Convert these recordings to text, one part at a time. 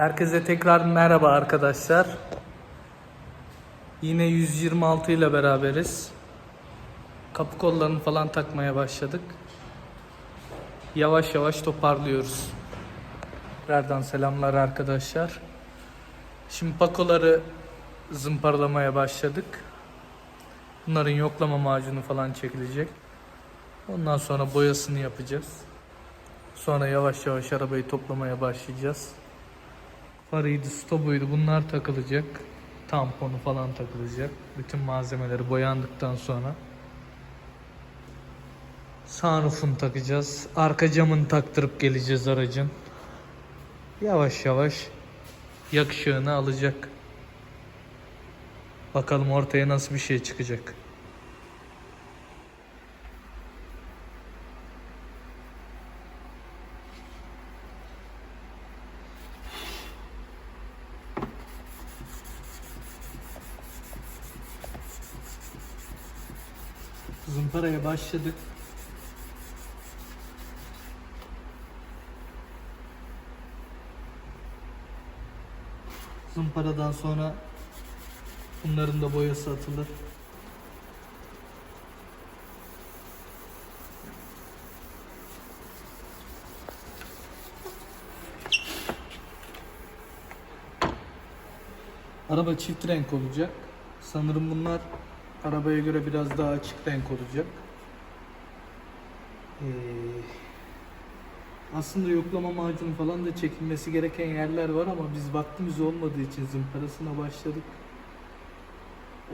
Herkese tekrar merhaba arkadaşlar. Yine 126 ile beraberiz. Kapı kollarını falan takmaya başladık. Yavaş yavaş toparlıyoruz. Tekrardan selamlar arkadaşlar. Şimdi pakoları zımparalamaya başladık. Bunların yoklama macunu falan çekilecek. Ondan sonra boyasını yapacağız. Sonra yavaş yavaş arabayı toplamaya başlayacağız. Farıydı, stopuydu bunlar takılacak. Tamponu falan takılacak. Bütün malzemeleri boyandıktan sonra. Sunroof'unu takacağız. Arka camını taktırıp geleceğiz aracın. Yavaş yavaş yakışığını alacak. Bakalım ortaya nasıl bir şey çıkacak. Başladık. Zımparadan sonra bunların da boyası atılır. Araba çift renk olacak. Sanırım bunlar arabaya göre biraz daha açık renk olacak. Ee, aslında yoklama macunu falan da çekilmesi gereken yerler var ama biz vaktimiz olmadığı için zımparasına başladık.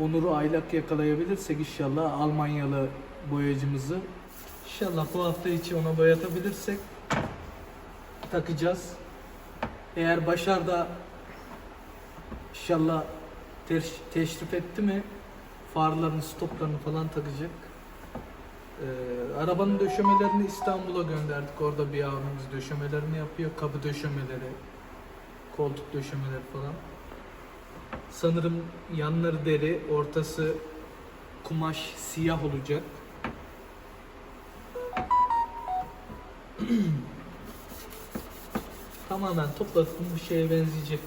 Onur'u aylak yakalayabilirsek inşallah Almanyalı boyacımızı inşallah bu hafta içi ona boyatabilirsek takacağız. Eğer Başar da İnşallah teş- teşrif etti mi farlarını, stoplarını falan takacak. Ee, arabanın döşemelerini İstanbul'a gönderdik. Orada bir abimiz döşemelerini yapıyor. Kapı döşemeleri, koltuk döşemeleri falan. Sanırım yanları deri, ortası kumaş siyah olacak. Tamamen topladığım bir şeye benzeyecek.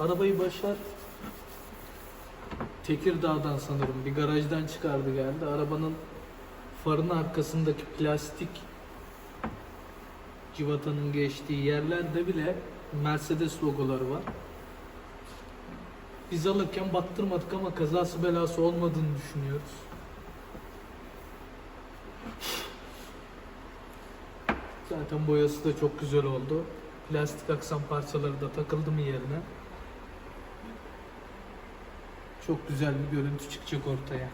Arabayı Başar Tekirdağ'dan sanırım bir garajdan çıkardı geldi. Arabanın farın arkasındaki plastik civatanın geçtiği yerlerde bile Mercedes logoları var. Biz alırken baktırmadık ama kazası belası olmadığını düşünüyoruz. Zaten boyası da çok güzel oldu. Plastik aksam parçaları da takıldı mı yerine? Çok güzel bir görüntü çıkacak ortaya.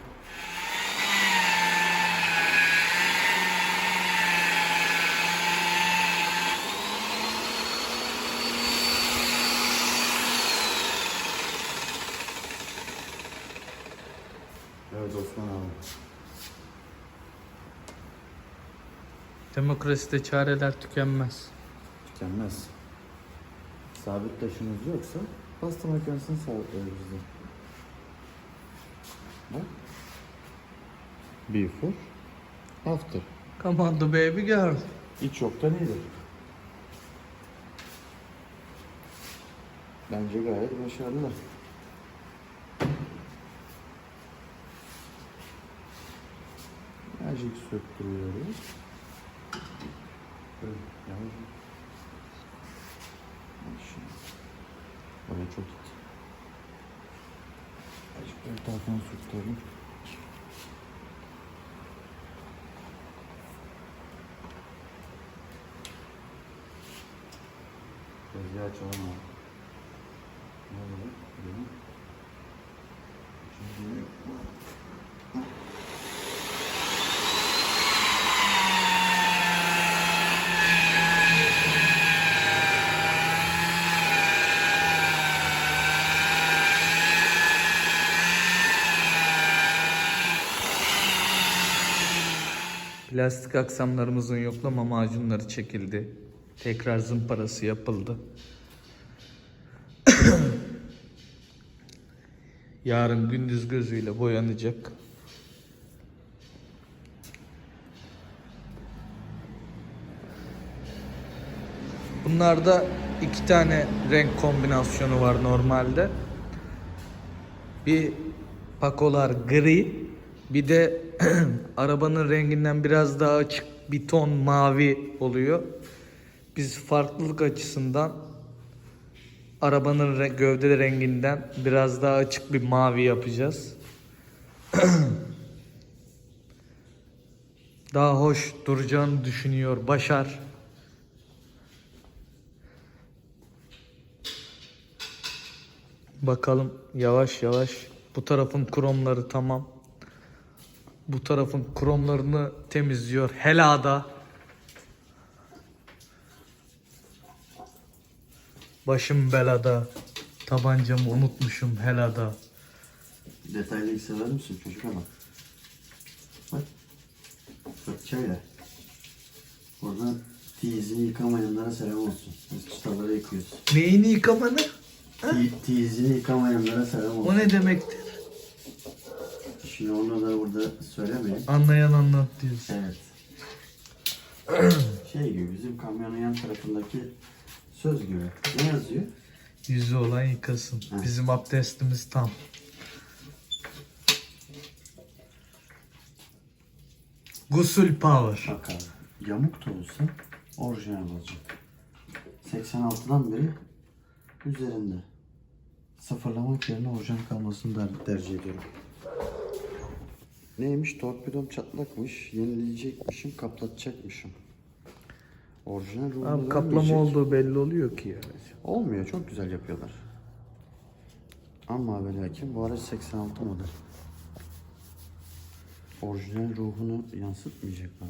Evet Osman abi. Demokraside çareler tükenmez. Tükenmez. Sabit taşınız yoksa pasta makinesini sabitler bizde. Bak. Before. After. Come on the baby girl. Hiç yoktan iyidir. Bence gayet başarılı. Birazcık söktürüyoruz. Böyle yavaş. Bak şimdi. Oraya çok gitti. Azıcık böyle tarafını sürtelim. Tezgahı açalım abi. Ne oluyor? Gidelim. Şimdi Plastik aksamlarımızın yoklama macunları çekildi. Tekrar zımparası yapıldı. Yarın gündüz gözüyle boyanacak. Bunlarda iki tane renk kombinasyonu var normalde. Bir pakolar gri, bir de arabanın renginden biraz daha açık bir ton mavi oluyor. Biz farklılık açısından arabanın re- gövde renginden biraz daha açık bir mavi yapacağız. daha hoş duracağını düşünüyor Başar. Bakalım yavaş yavaş bu tarafın kromları tamam. Bu tarafın kromlarını temizliyor helada. Başım belada. Tabancamı unutmuşum helada. Detaylı sever misin çocuğa bak. Bak. Fırçayla. Orada tiyizini yıkamayanlara selam olsun. Biz çıtaları yıkıyoruz. Neyini yıkamanı? Ti- Tiyizini yıkamayanlara selam olsun. O ne demektir? Şimdi onu da burada söylemeyeyim. Anlayan anlat diyorsun. Evet. şey gibi bizim kamyonun yan tarafındaki söz gibi. Ne yazıyor? Yüzü olan yıkasın. Hı. Bizim abdestimiz tam. Gusül power. Bak abi. Yamuk da olsa orijinal olacak. 86'dan beri üzerinde. Sıfırlamak yerine orijinal kalmasını der- tercih ediyorum. Neymiş? Torpidom çatlakmış. Yenileyecekmişim, kaplatacakmışım. Orijinal ruhunu Abi kaplama olduğu belli oluyor ki ya. Olmuyor. Çok güzel yapıyorlar. Ama ve lakin bu araç 86 model. Orijinal ruhunu yansıtmayacak bana.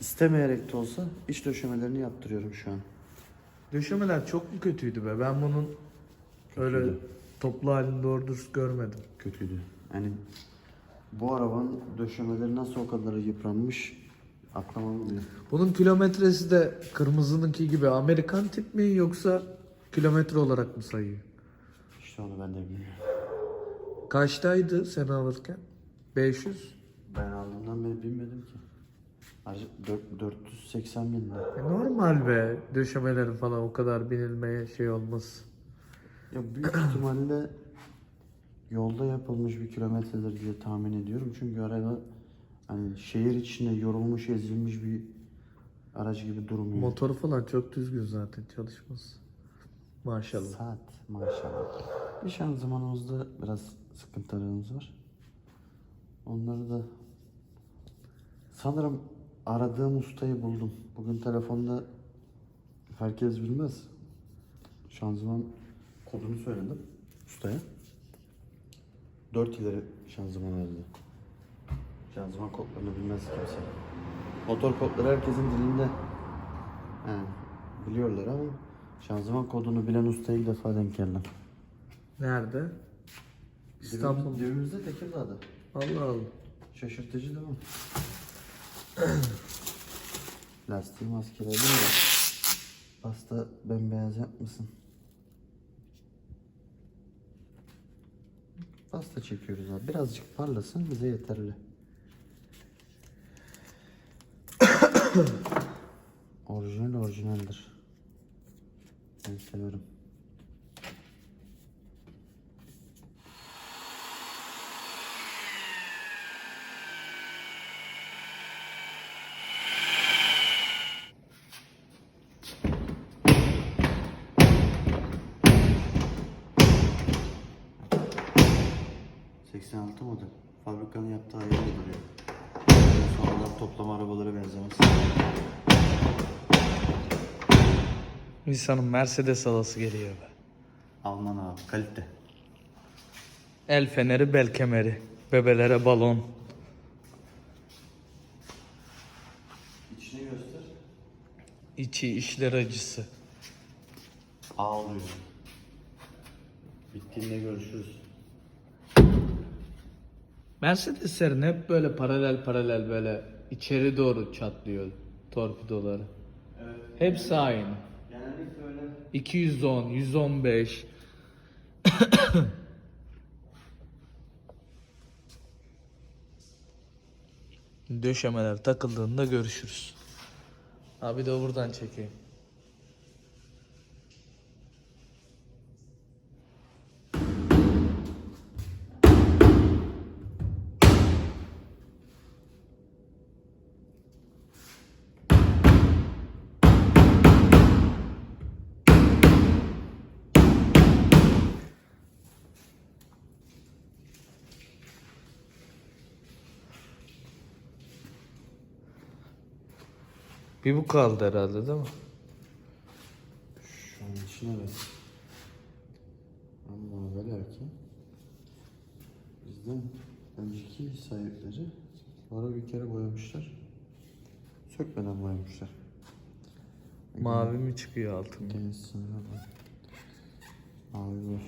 İstemeyerek de olsa iç döşemelerini yaptırıyorum şu an. Döşemeler çok mu kötüydü be? Ben bunun öyle Kötüydü. toplu halinde dürüst görmedim. Kötüydü. Yani bu arabanın döşemeleri nasıl o kadar yıpranmış aklıma almıyor. Bunun kilometresi de kırmızınınki gibi Amerikan tip mi yoksa kilometre olarak mı sayıyor? İşte onu ben de bilmiyorum. Kaçtaydı sen alırken? 500. Ben aldığımdan beri bilmedim ki. Ayrıca dört- 480 bin lira. E normal be döşemelerin falan o kadar binilmeye şey olmaz. Ya büyük ihtimalle yolda yapılmış bir kilometredir diye tahmin ediyorum. Çünkü araba hani şehir içinde yorulmuş, ezilmiş bir araç gibi durmuyor. Motoru falan çok düzgün zaten çalışmaz. Maşallah. Saat maşallah. Bir şanzımanımızda biraz sıkıntılarımız var. Onları da sanırım aradığım ustayı buldum. Bugün telefonda herkes bilmez. Şanzıman kodunu söyledim ustaya. 4 ileri şanzıman verdi. Şanzıman kodlarını bilmez kimse. Motor kodları herkesin dilinde. Yani biliyorlar ama şanzıman kodunu bilen ustaya ilk defa denk geldim. Nerede? İstanbul. Dibimizde Tekirdağ'da. Allah Allah. Şaşırtıcı değil mi? Lastiği maskeledim de. Pasta bembeyaz yapmasın. Pasta çekiyoruz abi. Birazcık parlasın bize yeterli. Orijinal orijinaldir. Ben severim. İnsanın Mercedes alası geliyor be. Alman abi. Kalite. El feneri, bel kemeri. Bebelere balon. İçini göster. İçi işler acısı. Ağlıyor. Bittiğinde görüşürüz. Mercedeslerin hep böyle paralel paralel böyle içeri doğru çatlıyor torpidoları. Evet. Hepsi aynı. Genellikle öyle. 210, 115. Döşemeler takıldığında görüşürüz. Abi de buradan çekeyim. Bir bu kaldı herhalde değil mi? Şu an için evet. Ama ve lakin bizden önceki sahipleri bara bir kere boyamışlar. Sökmeden boyamışlar. Mavi mi çıkıyor altında? Deniz sınırı var. Mavi var.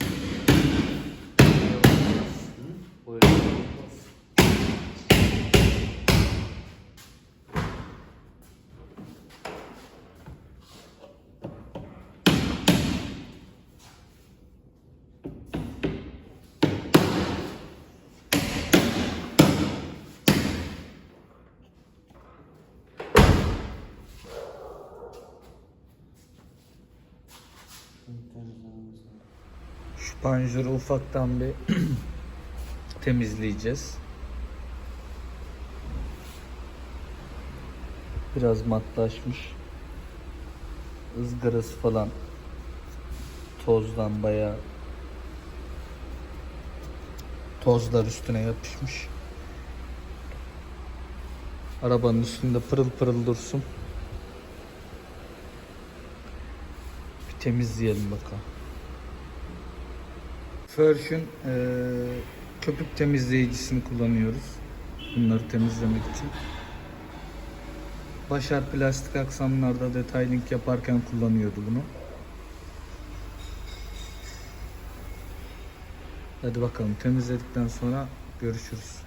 Şu panjuru ufaktan bir temizleyeceğiz. Biraz matlaşmış. ızgarası falan tozdan bayağı tozlar üstüne yapışmış. Arabanın üstünde pırıl pırıl dursun. Bir temizleyelim bakalım. Fersh'ün eee, köpük temizleyicisini kullanıyoruz. Bunları temizlemek için. Başar plastik aksamlarda detailing yaparken kullanıyordu bunu. Hadi bakalım temizledikten sonra görüşürüz.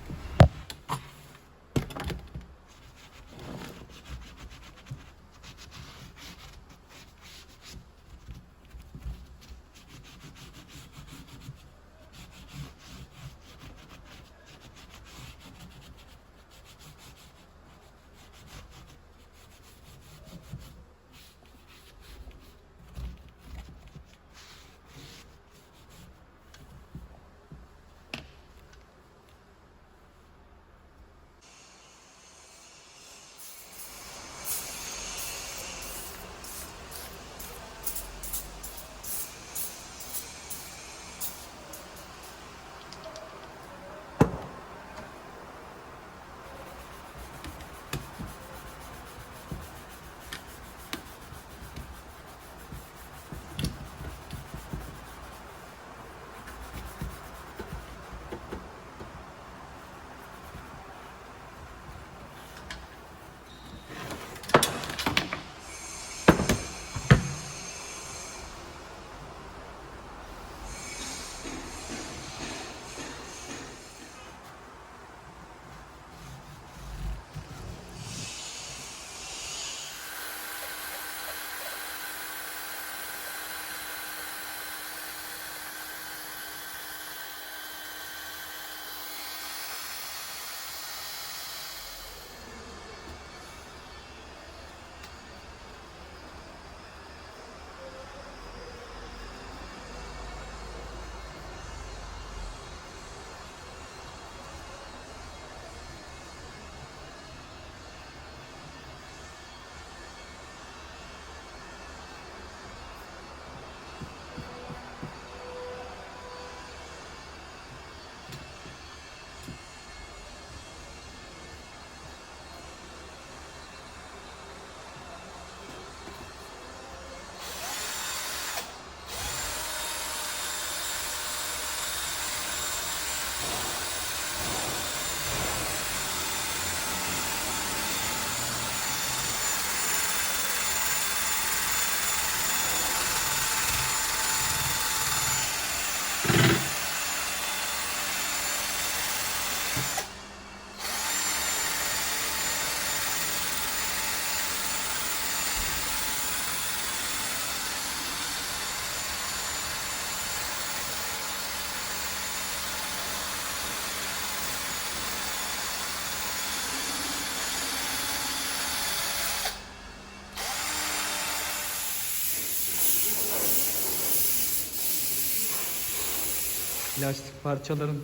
Plastik parçaların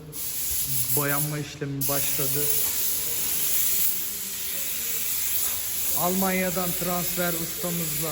boyanma işlemi başladı. Almanya'dan transfer ustamızla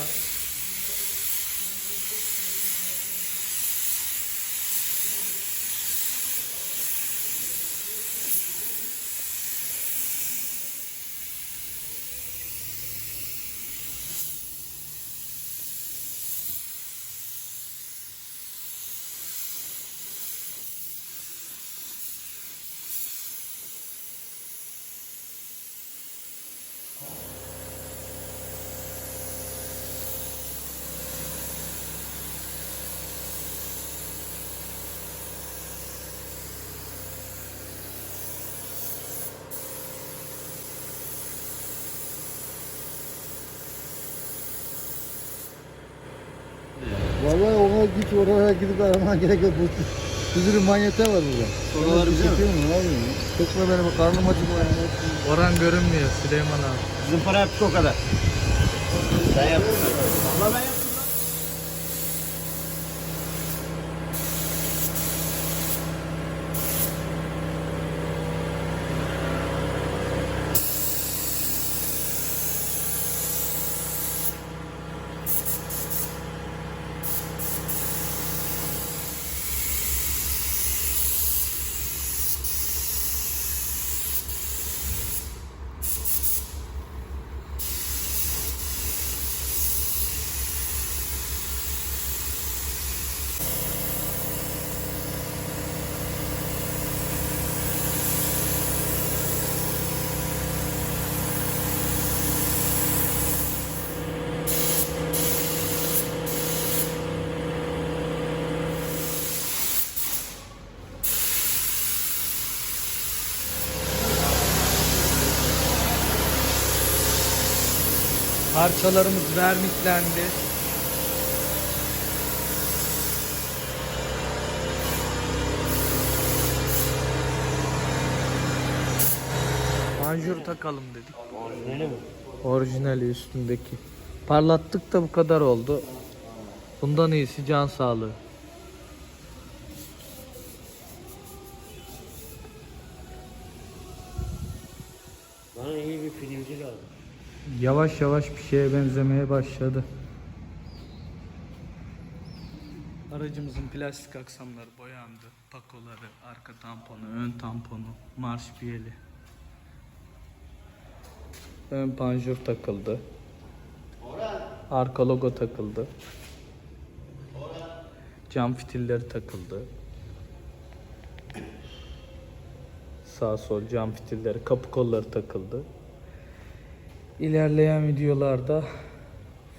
Vallahi ona git oraya gidip araman gerek yok. Bu bir sürü manyete var burada. Oraları Onu biliyor musun? çekiyor mu? Ne? Çekme benim karnım acık var. Orhan görünmüyor Süleyman abi. Bizim para yaptık o kadar. Sen yaptın? Valla ben yaptım. Parçalarımız verniklendi. Panjur takalım dedik. Orijinali mi? Orijinali üstündeki. Parlattık da bu kadar oldu. Bundan iyisi can sağlığı. Bana iyi bir filmci lazım. Yavaş yavaş bir şeye benzemeye başladı. Aracımızın plastik aksamları boyandı. Pakoları, arka tamponu, ön tamponu, marş piyeli. Ön panjur takıldı. Arka logo takıldı. Cam fitilleri takıldı. Sağ sol cam fitilleri, kapı kolları takıldı. İlerleyen videolarda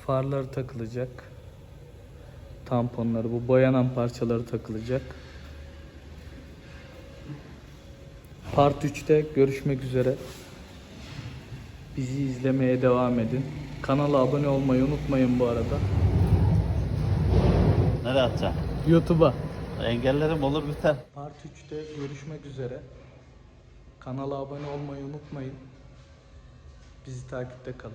farlar takılacak. Tamponları, bu boyanan parçaları takılacak. Part 3'te görüşmek üzere. Bizi izlemeye devam edin. Kanala abone olmayı unutmayın bu arada. Nereye atacağım? YouTube'a. Engellerim olur biter. Part 3'te görüşmek üzere. Kanala abone olmayı unutmayın. Bizi takipte kalın.